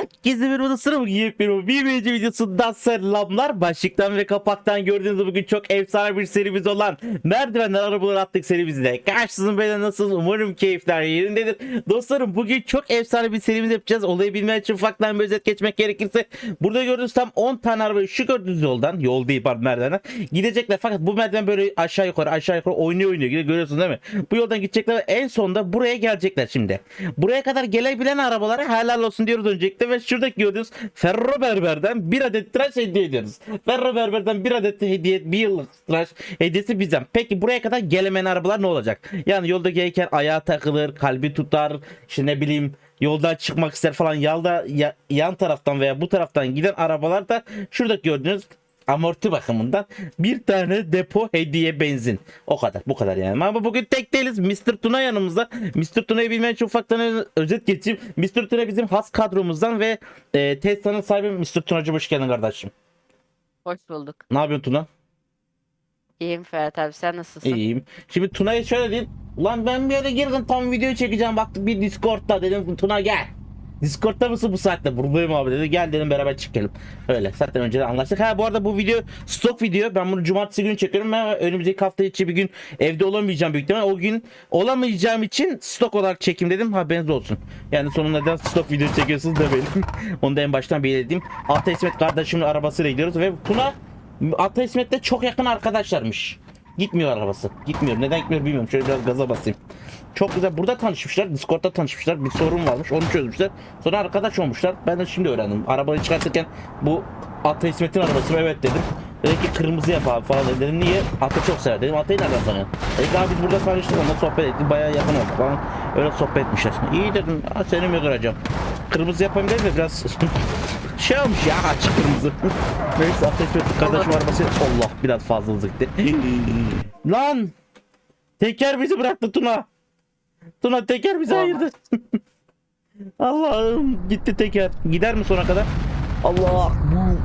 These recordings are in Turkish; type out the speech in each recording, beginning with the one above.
Herkese odasına bugün yepyeni bir birinci videosundan selamlar. Başlıktan ve kapaktan gördüğünüz bugün çok efsane bir serimiz olan Merdivenler Arabalar attık serimizle. Karşınızda böyle nasıl umarım keyifler yerindedir. Dostlarım bugün çok efsane bir serimiz yapacağız. Olayı bilmek için ufaktan bir özet geçmek gerekirse. Burada gördüğünüz tam 10 tane araba şu gördüğünüz yoldan yol değil pardon merdivenden gidecekler. Fakat bu merdiven böyle aşağı yukarı aşağı yukarı oynuyor oynuyor. Görüyorsunuz değil mi? Bu yoldan gidecekler ve en sonunda buraya gelecekler şimdi. Buraya kadar gelebilen arabalara helal olsun diyoruz öncelikle ve şuradaki gördüğünüz Ferro Berber'den bir adet tıraş hediye ediyoruz. Ferro Berber'den bir adet hediye bir yıllık tıraş hediyesi bizden. Peki buraya kadar gelemeyen arabalar ne olacak? Yani yolda gelirken ayağa takılır, kalbi tutar, işte ne bileyim yoldan çıkmak ister falan yolda ya- yan taraftan veya bu taraftan giden arabalar da şuradaki gördüğünüz amorti bakımından bir tane depo hediye benzin. O kadar bu kadar yani. Ama bugün tek değiliz. Mr. Tuna yanımızda. Mr. Tuna'yı bilmeyen için ufaktan öz- özet geçeyim. Mr. Tuna bizim has kadromuzdan ve e, Tesla'nın sahibi Mr. Tuna'cım hoş geldin kardeşim. Hoş bulduk. Ne yapıyorsun Tuna? İyiyim Ferhat abi sen nasılsın? İyiyim. Şimdi Tuna'ya şöyle diyeyim. Ulan ben bir yere girdim tam video çekeceğim. Baktık bir Discord'da dedim Tuna gel. Discord'da mısın bu saatte? Buradayım abi dedi. Gel dedim beraber çıkalım. Öyle. Zaten önceden anlaştık. Ha bu arada bu video stok video. Ben bunu cumartesi günü çekiyorum. Ben önümüzdeki hafta içi bir gün evde olamayacağım büyük ihtimal. O gün olamayacağım için stok olarak çekim dedim. Haberiniz olsun. Yani sonunda neden stok video çekiyorsunuz demeyin. Onu da en baştan belirteyim. Ata İsmet kardeşimin arabasıyla gidiyoruz ve Tuna Ata İsmet'le çok yakın arkadaşlarmış. Gitmiyor arabası. Gitmiyor. Neden gitmiyor bilmiyorum. Şöyle biraz gaza basayım. Çok güzel. Burada tanışmışlar. Discord'da tanışmışlar. Bir sorun varmış. Onu çözmüşler. Sonra arkadaş olmuşlar. Ben de şimdi öğrendim. Arabayı çıkartırken bu Ata İsmet'in arabası? Evet dedim. Dedi ki kırmızı yap abi falan dedim. Niye? Ata çok sever dedim. Atayı nereden tanıyorsun? Dedi ki abi biz burada tanıştık onunla sohbet ettik. Bayağı yakın olduk falan. Öyle sohbet etmişler. İyi dedim. Ha, seni mi kıracağım? Kırmızı yapayım dedim de biraz şey olmuş ya açık kırmızı. Neyse Ata İsmet'in kardeşim arabası. Allah biraz fazla gitti. Lan! Teker bizi bıraktı Tuna. Tuna teker bizi Olmaz. ayırdı. Allah'ım gitti teker. Gider mi sona kadar? Allah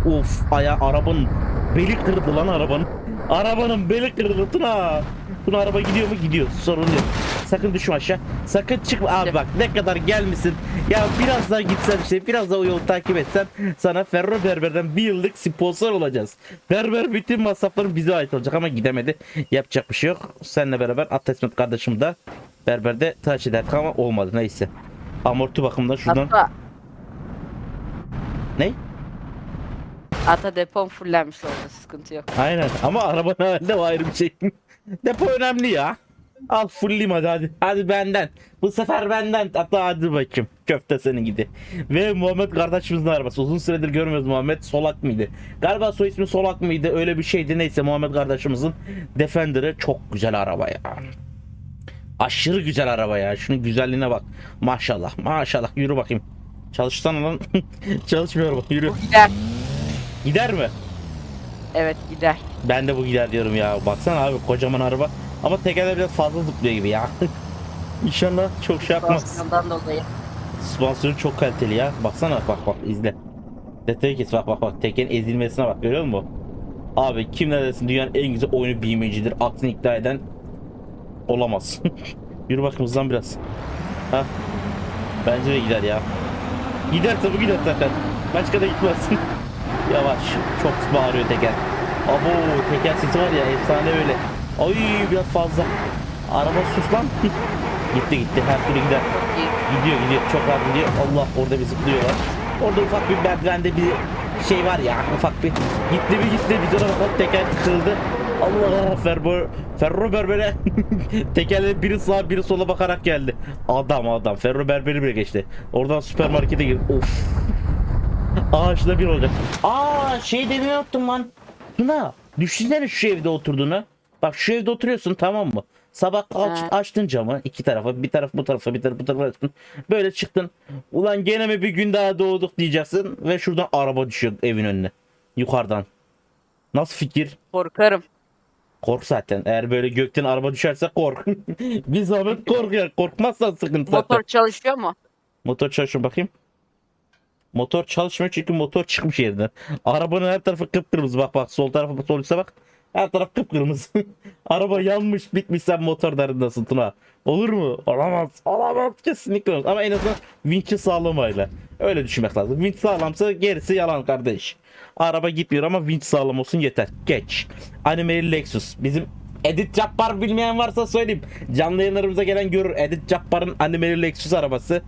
bu of aya arabanın beli kırdı lan arabanın. Arabanın beli kırıldı Tuna. Tuna araba gidiyor mu? Gidiyor. Sorun yok. Sakın düşme aşağı. Sakın çıkma. Abi bak ne kadar gelmişsin. Ya biraz daha gitsen işte biraz daha o yolu takip etsen sana Ferro Berber'den bir yıllık sponsor olacağız. Berber bütün masrafların bize ait olacak ama gidemedi. Yapacak bir şey yok. Seninle beraber Atatürk kardeşim de Berber'de tıraş ederdik ama olmadı neyse. Amorti bakımından şuradan. Hatta Ne? ata depom fullenmiş orada sıkıntı yok. Aynen ama arabanın halinde o ayrı bir şey. Depo önemli ya. Al fullim hadi hadi. Hadi benden. Bu sefer benden. Hatta hadi bakayım. Köfte senin gidi. Ve Muhammed kardeşimizin arabası. Uzun süredir görmüyoruz Muhammed. Solak mıydı? Galiba soy ismi Solak mıydı? Öyle bir şeydi. Neyse Muhammed kardeşimizin Defender'ı çok güzel araba ya. Aşırı güzel araba ya. Şunun güzelliğine bak. Maşallah. Maşallah. Yürü bakayım. Çalışsana lan. Çalışmıyor bak. Yürü. Bu gider. Gider mi? Evet gider. Ben de bu gider diyorum ya. Baksana abi kocaman araba. Ama tekerler biraz fazla zıplıyor gibi ya. İnşallah çok şey yapmaz. Dolayı. Süspansiyonu çok kaliteli ya. Baksana bak bak izle. Detayı kes bak bak bak. Tekerin ezilmesine bak görüyor musun? Abi kim ne desin dünyanın en güzel oyunu bilmecidir. Aksini iddia eden olamaz. Yürü bakayım biraz. Ha. Bence de gider ya. Gider tabii gider zaten. Başka da gitmez. Yavaş. Çok bağırıyor teker. Abo teker sesi var ya efsane öyle. Ay biraz fazla. Araba sus lan. gitti gitti her türlü gider. Gidiyor gidiyor çok rahat gidiyor. Allah orada bir zıplıyorlar. Orada ufak bir merdivende bir şey var ya ufak bir. Gitti mi gitti biz ona bakalım teker kırıldı. Allah Ferro Ferro Berber'e tekerle biri sağa biri sola bakarak geldi. Adam adam Ferro Berber'i bile geçti. Oradan süpermarkete gir. Of. Ağaçla bir olacak. Aa şey demeyi unuttum lan. Tuna düşünsene şu evde oturduğunu. Bak şu evde oturuyorsun tamam mı? Sabah aç, açtın camı iki tarafa bir taraf bu tarafa bir taraf bu tarafa açtın. Böyle çıktın. Ulan gene mi bir gün daha doğduk diyeceksin ve şuradan araba düşüyor evin önüne. Yukarıdan. Nasıl fikir? Korkarım. Kork zaten. Eğer böyle gökten araba düşerse kork. bir zahmet kork ya. Korkmazsan sıkıntı zaten. Motor çalışıyor mu? Motor çalışıyor bakayım. Motor çalışmıyor çünkü motor çıkmış yerinden. Arabanın her tarafı kıpkırmızı bak bak sol tarafa sol üstte bak. Her taraf kıpkırmızı. Araba yanmış bitmiş sen motor derdindesin Tuna. Olur mu? Olamaz. Olamaz. Kesinlikle olmaz. Ama en azından vinçi sağlamayla. Öyle düşünmek lazım. Vinç sağlamsa gerisi yalan kardeş. Araba gitmiyor ama vinç sağlam olsun yeter. Geç. Animeli Lexus. Bizim Edit Cabbar bilmeyen varsa söyleyeyim. Canlı yayınlarımıza gelen görür. Edit Cabbar'ın animeli Lexus arabası.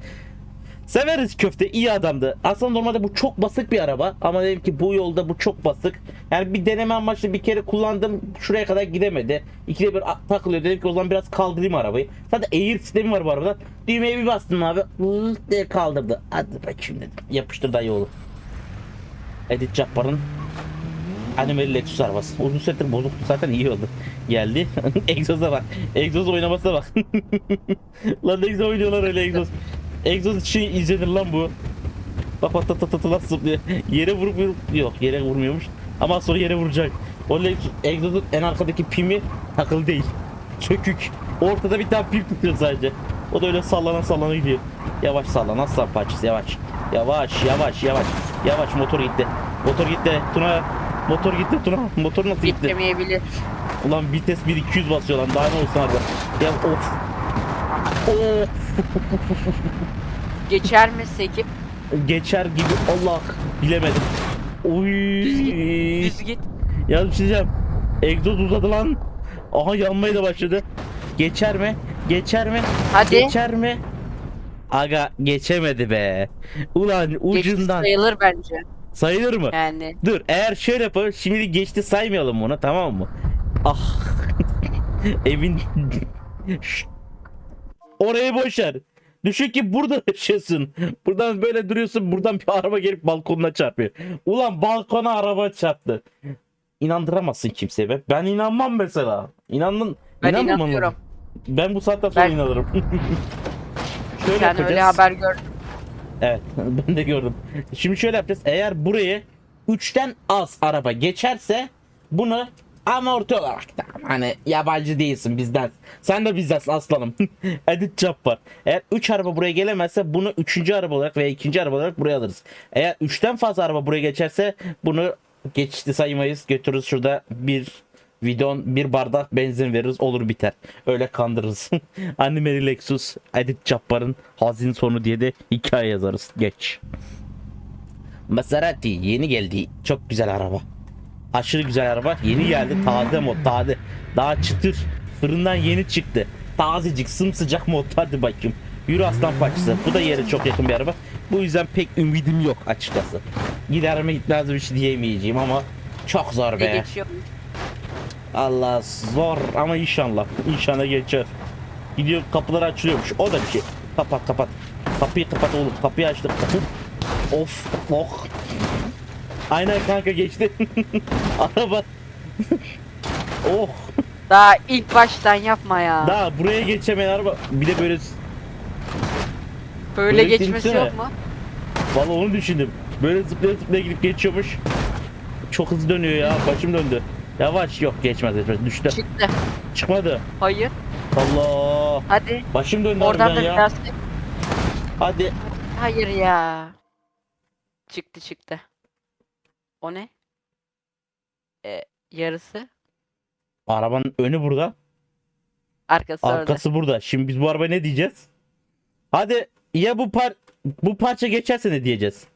Severiz köfte iyi adamdı. Aslında normalde bu çok basık bir araba ama dedim ki bu yolda bu çok basık. Yani bir deneme amaçlı bir kere kullandım şuraya kadar gidemedi. İkide bir takılıyor dedim ki o zaman biraz kaldırayım arabayı. Zaten air sistemi var bu arabada. Düğmeye bir bastım abi. Vılt diye kaldırdı. Hadi bakayım dedim. Yapıştır da yolu. Edit Cabbar'ın animeli Lexus arabası. Uzun süredir bozuktu zaten iyi oldu. Geldi. Egzoza bak. Egzoz oynamasına bak. lan güzel oynuyorlar öyle egzoz. Egzoz için izlenir lan bu. Bak bak tat tat tat zıplıyor. Yere vurup yok yere vurmuyormuş. Ama sonra yere vuracak. O egzozun en arkadaki pimi takılı değil. Çökük. Ortada bir tane pim tutuyor sadece. O da öyle sallana sallana gidiyor. Yavaş sallan aslan parçası yavaş. Yavaş yavaş yavaş. Yavaş motor gitti. Motor gitti. Tuna motor gitti Tuna. Motor nasıl gitti? Bitmeyebilir. Ulan vites 1 200 basıyor lan. Daha ne olsun abi. Ya of. Of. Geçer mi sekip? Geçer gibi Allah bilemedim. Oy. Düz git. Düz git. Ya bir şey diyeceğim. Egzoz uzadı lan. Aha yanmaya da başladı. Geçer mi? Geçer mi? Hadi. Geçer mi? Aga geçemedi be. Ulan Geçti ucundan sayılır bence. sayılır mı? Yani. Dur eğer şöyle yapalım şimdi geçti saymayalım bunu tamam mı? Ah. Evin Şşt. Orayı boş ver. Düşün ki burada yaşıyorsun. Buradan böyle duruyorsun. Buradan bir araba gelip balkonuna çarpıyor. Ulan balkona araba çarptı. İnandıramazsın kimseye be. Ben inanmam mesela. İnandın. Ben inanmam inanıyorum. ama. Ben bu saatten sonra Ben- inanırım. şöyle Sen öyle yapacağız. haber gördün. Evet ben de gördüm. Şimdi şöyle yapacağız. Eğer burayı 3'ten az araba geçerse bunu amorti olarak da hani yabancı değilsin bizden. Sen de bizdensin aslanım. Edit çap var. Eğer 3 araba buraya gelemezse bunu 3. araba olarak veya 2. araba olarak buraya alırız. Eğer 3'ten fazla araba buraya geçerse bunu geçişli saymayız. Götürürüz şurada bir Vidon bir bardak benzin veririz olur biter. Öyle kandırırız. Animeli Lexus Edit Cabbar'ın hazin sonu diye de hikaye yazarız. Geç. Maserati yeni geldi. Çok güzel araba. Aşırı güzel araba. Yeni geldi. Taze mod. Taze. Daha çıtır. Fırından yeni çıktı. Tazecik sımsıcak mod. Hadi bakayım. Yürü aslan parçası. Bu da yere çok yakın bir araba. Bu yüzden pek ümidim yok açıkçası. Gider mi gitmez bir şey diyemeyeceğim ama çok zor be. Allah zor ama inşallah. İnşallah geçer. Gidiyor kapılar açılıyormuş. O da bir şey. Kapat kapat. Kapıyı kapat oğlum. Kapıyı açtık. of. Oh. Aynen kanka geçti. Araba. oh. Daha ilk baştan yapma ya. Daha buraya geçemeyen araba. Bir de böyle Böyle Böyle geçmesi yok mu? Vallahi onu düşündüm. Böyle zıplaya zıplaya gidip geçiyormuş. Çok hızlı dönüyor ya. Başım döndü. Yavaş yok geçmez geçmez. Düştü. Çıktı. Çıkmadı. Hayır. Allah. Hadi. Başım döndü Oradan da ya. biraz. Hadi. Hayır ya. Çıktı çıktı. O ne? E, yarısı. Arabanın önü burada. Arkası, orada. Arkası burada. Şimdi biz bu arabaya ne diyeceğiz? Hadi ya bu par bu parça geçerse ne diyeceğiz?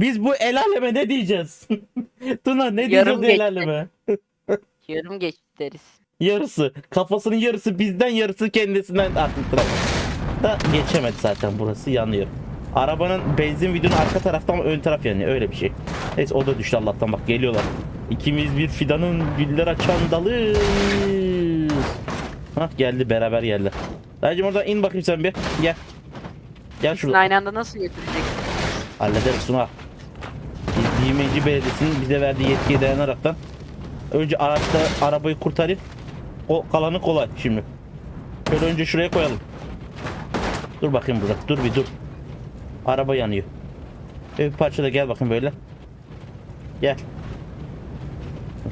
Biz bu el aleme ne diyeceğiz? Tuna ne Yarım diyeceğiz el geçti. aleme? Yarım geç deriz. Yarısı. Kafasının yarısı bizden yarısı kendisinden artık Tuna. Da geçemedi zaten burası yanıyor. Arabanın benzin videonun arka tarafta ama ön taraf yanıyor öyle bir şey. Neyse o da düştü Allah'tan bak geliyorlar. İkimiz bir fidanın güller açan dalı. Hah geldi beraber geldi. Dayıcım oradan in bakayım sen bir. Gel. Gel şurada. aynı anda nasıl götüreceksin? Hallederiz Suna. Biz Yemenci Belediyesi'nin bize verdiği yetkiye dayanaraktan önce araçta arabayı kurtarıp o kalanı kolay şimdi. Şöyle önce şuraya koyalım. Dur bakayım burada. Dur bir dur. Araba yanıyor. Bir parça da gel bakayım böyle. Gel.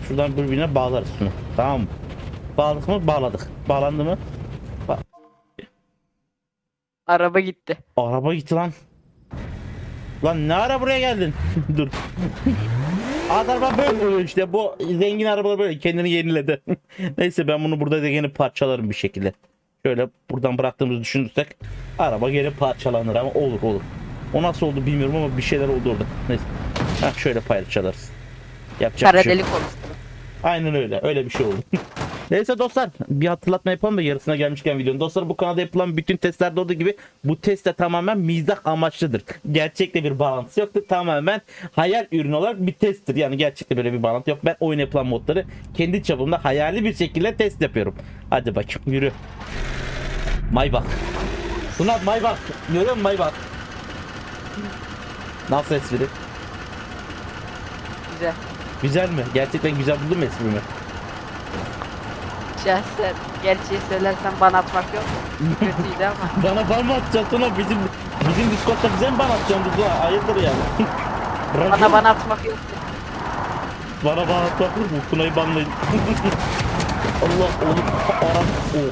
Şuradan birbirine bağlarız şunu. Tamam mı? Bağladık mı? Bağladık. Bağlandı mı? Araba gitti. Araba gitti lan. Lan ne ara buraya geldin? Dur. Araba böyle oluyor işte bu zengin arabalar böyle kendini yeniledi. Neyse ben bunu burada da yeni parçalarım bir şekilde. Şöyle buradan bıraktığımızı düşünürsek araba geri parçalanır ama olur olur. O nasıl oldu bilmiyorum ama bir şeyler oldu orada. Neyse. Ha şöyle parçalarız. Yapacak Kara bir şey yok. Aynen öyle. Öyle bir şey oldu. Neyse dostlar bir hatırlatma yapalım da yarısına gelmişken videonun. Dostlar bu kanalda yapılan bütün testlerde olduğu gibi bu test de tamamen mizah amaçlıdır. Gerçekte bir bağlantısı yoktur. Tamamen hayal ürünü olarak bir testtir. Yani gerçekte böyle bir bağlantı yok. Ben oyun yapılan modları kendi çapımda hayali bir şekilde test yapıyorum. Hadi bakayım yürü. Maybach. Sunat Maybach. Görüyor musun Maybach? Nasıl espri? Güzel. Güzel mi? Gerçekten güzel buldun mu esprimi? Şahsen gerçeği söylersen bana atmak yok. Kötüydü ama. Bana ban mı atacaksın ulan bizim bizim Discord'da bize mi ban atacaksın Dudu? Hayırdır yani? Bana bana atmak yok. bana ban atmak mı? Tuna'yı banlayın. Allah oğlum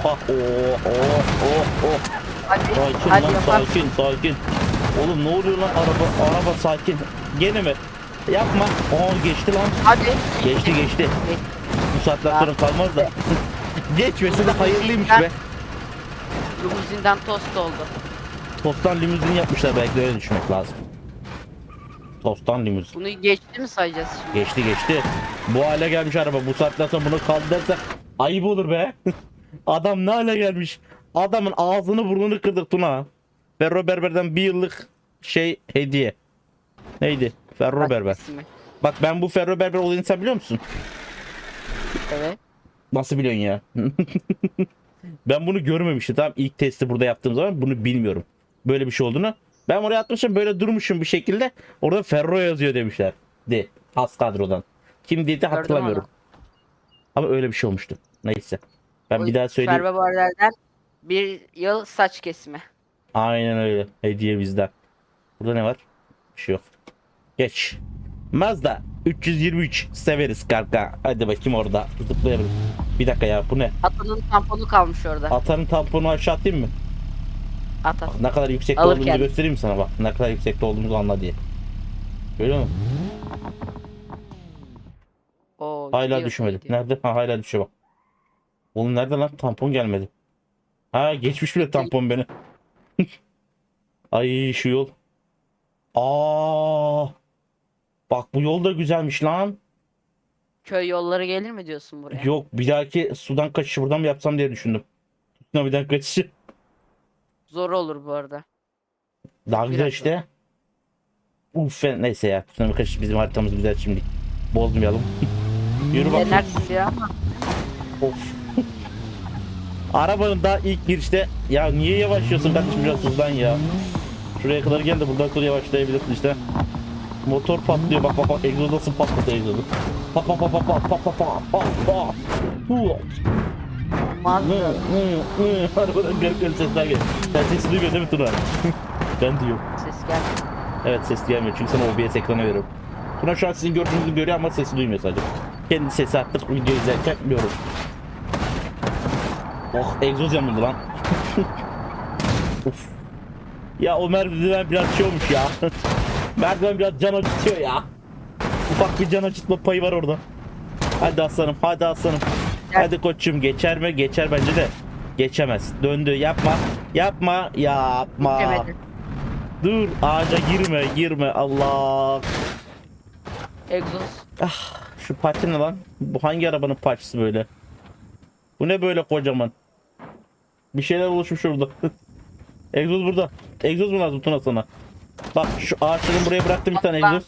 oha oh oh oh oh Hadi, sakin hadi lan yapalım. sakin sakin oğlum ne oluyor lan araba araba sakin gene mi yapma aa geçti lan Hadi. geçti geçti bu saatten sonra kalmaz da geçmesi de hayırlıymış be Limuzinden tost oldu. Tosttan limuzin yapmışlar belki de öyle düşünmek lazım Tosttan limuzin Bunu geçti mi sayacağız şimdi? Geçti geçti. Bu hale gelmiş araba. Bu saatten sonra bunu kaldı derse ayıp olur be. Adam ne hale gelmiş. Adamın ağzını burnunu kırdık Tuna. Ferro Berber'den bir yıllık şey hediye. Neydi? Ferro Berber. İsmi. Bak ben bu Ferro Berber olayını sen biliyor musun? Evet. Nasıl biliyorsun ya? ben bunu görmemiştim. Tamam ilk testi burada yaptığım zaman bunu bilmiyorum. Böyle bir şey olduğunu. Ben oraya atmışım böyle durmuşum bir şekilde. Orada Ferro yazıyor demişler. De. Has kadrodan. Kim dedi hatırlamıyorum. Ama öyle bir şey olmuştu. Neyse. Ben bir daha söyleyeyim. Ferbe Barber'den bir yıl saç kesimi. Aynen öyle. Hediye bizden. Burada ne var? Bir şey yok. Geç. Mazda 323 severiz kanka. Hadi bakayım orada. Zıplayalım. Bir dakika ya bu ne? Atanın tamponu kalmış orada. Atanın tamponu aşağı atayım mı? At at. Ne kadar yüksekte Alırken. olduğumuzu göstereyim mi sana bak. Ne kadar yüksekte olduğumuzu anla diye. Görüyor musun? Oo, Hala gidiyor, düşmedi. gidiyor. Nerede? Ha hala düşüyor bak. Oğlum nerede lan? Tampon gelmedi. Ha geçmiş bile tampon beni. Ay şu yol. Aa. Bak bu yol da güzelmiş lan. Köy yolları gelir mi diyorsun buraya? Yok bir dahaki sudan kaçışı buradan mı yapsam diye düşündüm. Tsunami'den kaçışı. Zor olur bu arada. Daha güzel Biraz işte. Uf neyse ya. Tsunami kaçışı bizim haritamız güzel şimdi. Bozmayalım. Yürü bak. Denersin ama Of. Arabanın daha ilk girişte ya niye yavaşlıyorsun kardeşim biraz hızlan ya. Şuraya kadar gel de buradan sonra yavaşlayabilirsin işte. Motor patlıyor bak bak bak egzoz nasıl patladı egzozu. Pa pa pa pa pa pa pa pa pa pa. Arabadan garip garip sesler geliyor. Sen sesi duymuyor değil mi Tuna? ben diyorum. Ses gel. Evet ses gelmiyor çünkü sana OBS ekrana veriyorum. Tuna şu an sizin gördüğünüzü görüyor ama sesi duymuyor sadece. Kendi sesi attık video izlerken görüyorum. Oh egzoz yanıldı lan. Uf. Ya o merdiven biraz şey olmuş ya. merdiven biraz can acıtıyor ya. Ufak bir can acıtma payı var orada. Hadi aslanım hadi aslanım. Hadi koçum geçer mi? Geçer bence de. Geçemez. Döndü yapma. Yapma. Yapma. Geçemedi. Dur ağaca girme girme Allah. Egzoz. Ah şu parça ne lan? Bu hangi arabanın parçası böyle? Bu ne böyle kocaman? Bir şeyler oluşmuş orada. egzoz burada. Egzoz mu lazım Tuna sana? Bak şu ağaçların buraya bıraktım bir tane egzoz.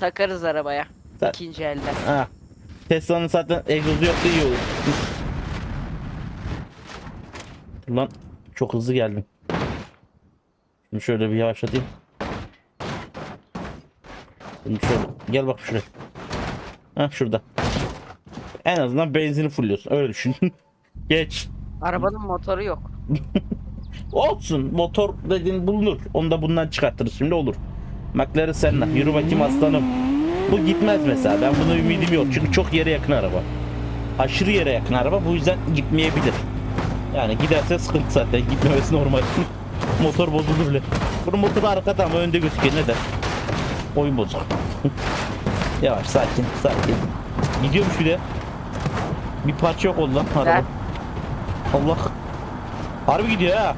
Takarız arabaya. Sen- İkinci elde. Ha. Tesla'nın zaten egzozu yoktu iyi olur. Dur Lan çok hızlı geldim. Şimdi şöyle bir yavaşlatayım. Şimdi şöyle gel bak şuraya. Ha şurada. En azından benzini fulluyorsun öyle düşün. Geç. Arabanın motoru yok. Olsun motor dediğin bulunur. Onu da bundan çıkartırız şimdi olur. McLaren Senna yürü bakayım aslanım. Bu gitmez mesela ben buna ümidim yok çünkü çok yere yakın araba. Aşırı yere yakın araba bu yüzden gitmeyebilir. Yani giderse sıkıntı zaten gitmemesi normal. Motor bozuldu bile. Bunun motoru arkada ama önde gözüküyor ne de. Oyun bozuk. Yavaş sakin sakin. Gidiyormuş bir de. Bir parça yok oldu lan araba. Allah. Harbi gidiyor ha.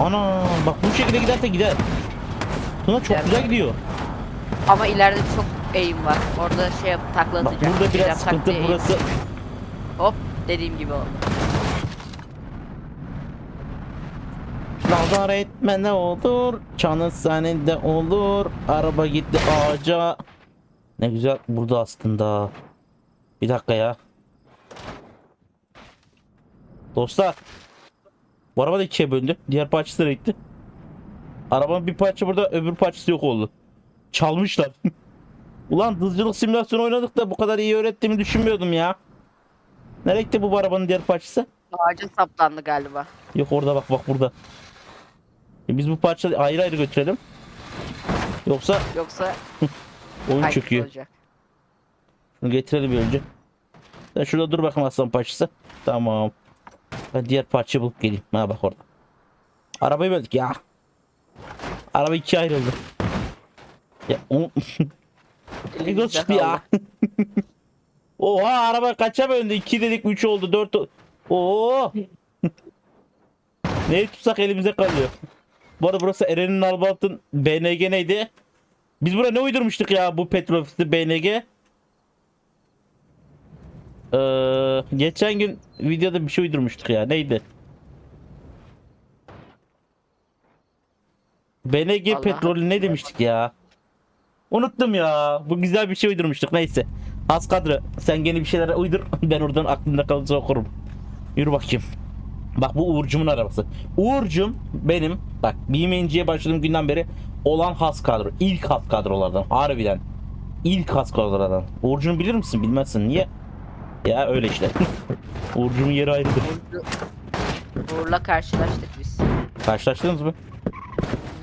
Ana bak bu şekilde giderse gider. Tuna çok Gider. güzel gidiyor. Ama ileride çok eğim var. Orada şey yap takla Bak atacak. burada biraz tak sıkıntı eğim. burası. Hop dediğim gibi oldu. Nazar etme ne olur. Çanı senin de olur. Araba gitti ağaca. Ne güzel burada aslında. Bir dakika ya. Dostlar. Bu araba da ikiye bölündü. Diğer parçası nereye gitti? Arabanın bir parça burada öbür parçası yok oldu. Çalmışlar. Ulan hızcılık simülasyonu oynadık da bu kadar iyi öğrettiğimi düşünmüyordum ya. Nereye gitti bu arabanın diğer parçası? Ağaca saplandı galiba. Yok orada bak bak burada. E biz bu parçayı ayrı ayrı götürelim. Yoksa Yoksa oyun çöküyor. olacak? Getirelim önce. Sen şurada dur bakalım aslan parçası. Tamam. Ben diğer parçayı bulup geleyim. Ha bak orada. Arabayı böldük ya. Araba ikiye ayrıldı. Ya o... Ego Elimizde çıktı ya. Oha araba kaça böldü? 2 dedik 3 oldu 4 oldu. Oo. Neyi tutsak elimize kalıyor. Bu arada burası Eren'in Albalt'ın BNG neydi? Biz buraya ne uydurmuştuk ya bu petrol ofisi BNG? Ee, geçen gün videoda bir şey uydurmuştuk ya neydi? BNG Vallahi petrolü ne demiştik ya? Unuttum ya. Bu güzel bir şey uydurmuştuk neyse. Az kadro. Sen gene bir şeyler uydur. Ben oradan aklımda kalırsa okurum. Yürü bakayım. Bak bu Uğur'cumun arabası. Uğur'cum benim bak BMNC'ye başladığım günden beri olan has kadro. İlk has kadrolardan. Harbiden. İlk has kadrolardan. Uğur'cunu bilir misin? Bilmezsin. Niye? Ya öyle işte. Uğur'cumun yeri ayrıdır. Uğur'la- karşılaştık biz. Karşılaştınız mı?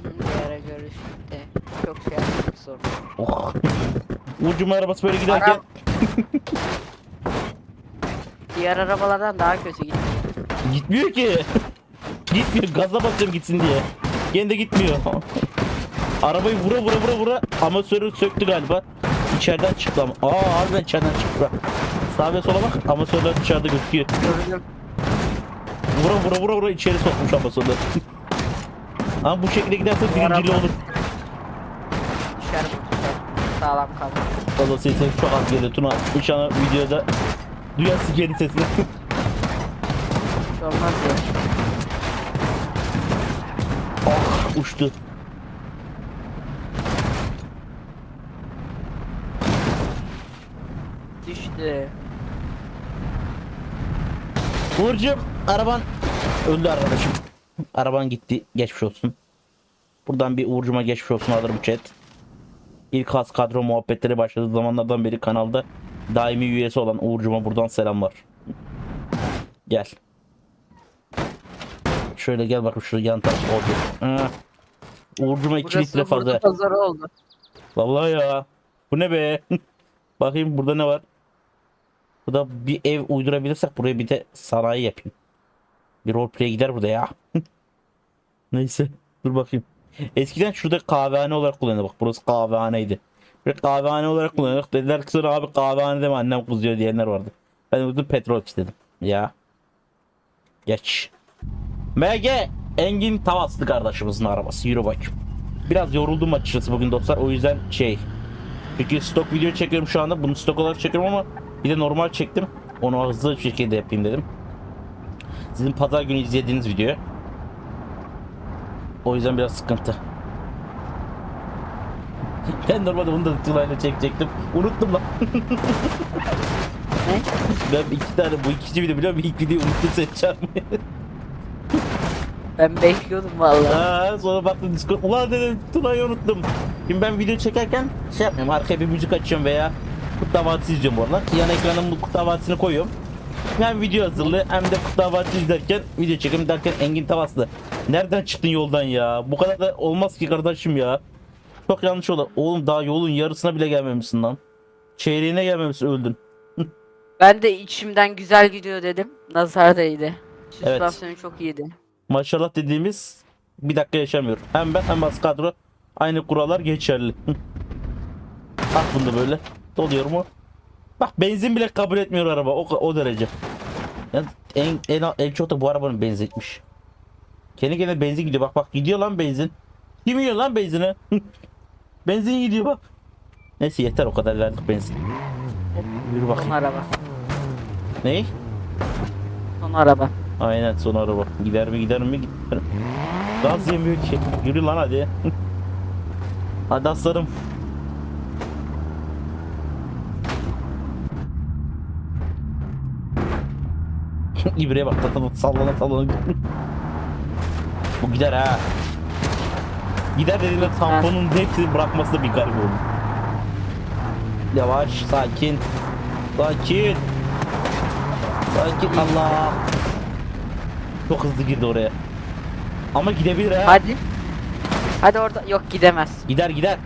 Bir ara görüştük de çok şey yaptık sonra. Oh. Uğur'cumun arabası böyle giderken Ara- Diğer arabalardan daha kötü gitti. Gitmiyor ki. gitmiyor. Gaza basıyorum gitsin diye. Gene de gitmiyor. Arabayı vura vura vura vura amatörü söktü galiba. İçeriden çıktı ama. Aa harbiden içeriden çıktı. Sağa ve sola bak amatörler dışarıda gözüküyor. Vura vura vura vura içeri sokmuş amatörler. ama bu şekilde giderse birincili olur. Düşer bu düşer. Sağlam kaldı. Valla sesin çok az geliyor. Tuna inşallah videoda duyarsın geri sesini. Hiç olmaz ya. oh, uçtu. Düştü. Uğurcuğum araban öldü arkadaşım. Araban gitti. Geçmiş olsun. Buradan bir Uğurcuma geçmiş olsun alırım chat. İlk has kadro muhabbetleri başladığı zamanlardan beri kanalda daimi üyesi olan Uğurcuma buradan selamlar. Gel. Şöyle gel bakayım şurada yan taraf oldu. Uğurcuma 2 litre fazla. pazarı oldu. Vallahi ya. Bu ne be? Bakayım burada ne var? Burada bir ev uydurabilirsek buraya bir de sanayi yapayım. Bir roleplay gider burada ya. Neyse. Dur bakayım. Eskiden şurada kahvehane olarak kullanıyorduk. Bak burası kahvehaneydi. Ve kahvehane olarak kullanıyorduk. Dediler ki sonra abi kahvehane deme annem kızıyor diyenler vardı. Ben de petrol istedim. Ya. Geç. MG Engin Tavaslı kardeşimizin arabası. Yürü bakayım. Biraz yoruldum açıkçası bugün dostlar. O yüzden şey. Çünkü stok video çekiyorum şu anda. Bunu stok olarak çekiyorum ama bir de normal çektim. Onu hızlı bir şekilde yapayım dedim. Sizin pazar günü izlediğiniz video. O yüzden biraz sıkıntı. Ben normalde bunu da Tuna'yla çekecektim. Unuttum lan. Ben iki tane bu ikinci video biliyorum. İlk videoyu unuttum seni çarpmayı. Ben bekliyordum vallahi. Ha, sonra baktım Discord. Ulan dedim Tuna'yı unuttum. Şimdi ben video çekerken şey yapmıyorum. Arkaya bir müzik açıyorum veya Kurtlar Vadisi izliyorum bu aralar. Yan ekranın bu Vadisi'ni koyuyorum. Hem video hazırlığı hem de Vadisi izlerken video çekim derken Engin Tavaslı. Nereden çıktın yoldan ya? Bu kadar da olmaz ki kardeşim ya. Çok yanlış oldu. Oğlum daha yolun yarısına bile gelmemişsin lan. Çeyreğine gelmemişsin öldün. Ben de içimden güzel gidiyor dedim. Nazar değdi. Evet. Süspansiyonu çok iyiydi. Maşallah dediğimiz bir dakika yaşamıyor. Hem ben hem bas kadro aynı kurallar geçerli. At bunu böyle. Doluyor mu? Bak benzin bile kabul etmiyor araba. O, o derece. Yani en, en, en çok da bu arabanın benzinmiş. Kendi kendine benzin gidiyor. Bak bak gidiyor lan benzin. Kim yiyor lan benzini? benzin gidiyor bak. Neyse yeter o kadar verdik benzin. Yürü Son bakayım. araba. Ne? Son araba. Aynen son araba. Gider mi gider mi gider. Gaz yemiyor ki. Yürü lan hadi. hadi aslanım. İbreye bak sallana sallana. Bu gider ha. Gider dediğinde tamponun hepsini bırakması da bir garip oldu. Yavaş, sakin. Sakin. Sakin Allah. Çok hızlı girdi oraya. Ama gidebilir ha. Hadi. Hadi orada yok gidemez. Gider gider.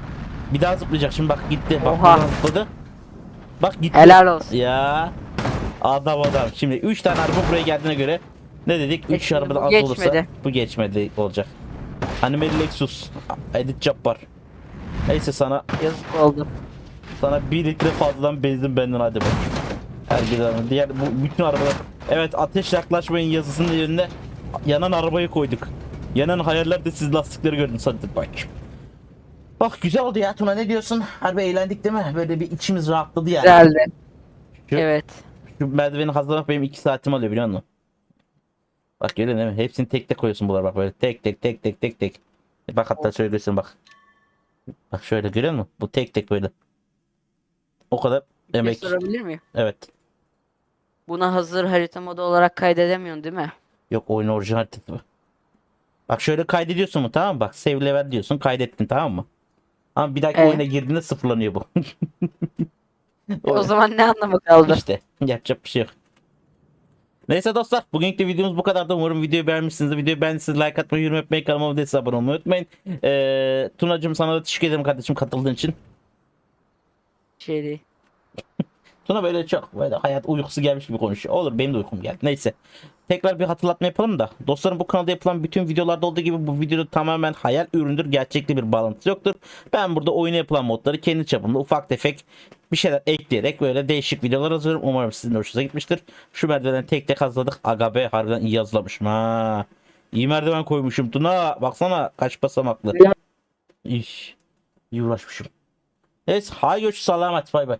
Bir daha zıplayacak şimdi bak gitti. Bak Oha. zıpladı. Bak gitti. Helal olsun. Ya. Adam adam. Şimdi 3 tane araba buraya geldiğine göre ne dedik? 3 Geçmedi, arabadan bu az olursa geçmedi. bu geçmedi olacak. Animali Lexus. Edit Cabbar. Neyse sana Yazık oldu. sana 1 litre fazladan benzin benden hadi bak. Herkese diğer bu bütün arabalar. Evet ateş yaklaşmayın yazısının yerine yanan arabayı koyduk. Yanan hayaller de siz lastikleri gördünüz hadi bak. Bak güzel oldu ya Tuna ne diyorsun? Harbi eğlendik değil mi? Böyle bir içimiz rahatladı yani. Güzeldi. Şu- Evet. Şu merdiveni hazırlamak benim 2 saatimi alıyor biliyor musun? Bak görüyorsun değil mi? Hepsini tek tek koyuyorsun bunlara bak böyle tek tek tek tek tek tek. E Bak hatta şöyle göstereyim bak. Bak şöyle görüyor musun? Bu tek tek böyle. O kadar Bir emek. sorabilir miyim? Evet. Buna hazır harita modu olarak kaydedemiyorsun değil mi? Yok oyun orijinal tipi. Bak şöyle kaydediyorsun mu tamam mı? Bak save level diyorsun kaydettin tamam mı? Ama bir dahaki Evet. oyuna girdiğinde sıfırlanıyor bu. O zaman ne anlamı kaldı? İşte yapacak bir şey yok. Neyse dostlar bugünkü videomuz bu kadardı. Umarım videoyu beğenmişsinizdir. Videoyu beğendiyseniz like atmayı, yorum yapmayı, kanalıma abone değilseniz abone olmayı unutmayın. Ee, Tunacığım sana da teşekkür ederim kardeşim katıldığın için. Şey değil. Tuna böyle çok böyle hayat uykusu gelmiş gibi konuşuyor. Olur benim de uykum geldi. Neyse. Tekrar bir hatırlatma yapalım da. Dostlarım bu kanalda yapılan bütün videolarda olduğu gibi bu videoda tamamen hayal üründür. Gerçekli bir bağlantısı yoktur. Ben burada oyuna yapılan modları kendi çapımda ufak tefek bir şeyler ekleyerek böyle değişik videolar hazırlıyorum. Umarım sizin de hoşunuza gitmiştir. Şu merdiveni tek tek hazırladık. Aga be harbiden iyi hazırlamışım ha. İyi merdiven koymuşum Tuna. Baksana kaç basamaklı. İş. İyi uğraşmışım. Evet. Hay görüşürüz. Selamet. Bay bay.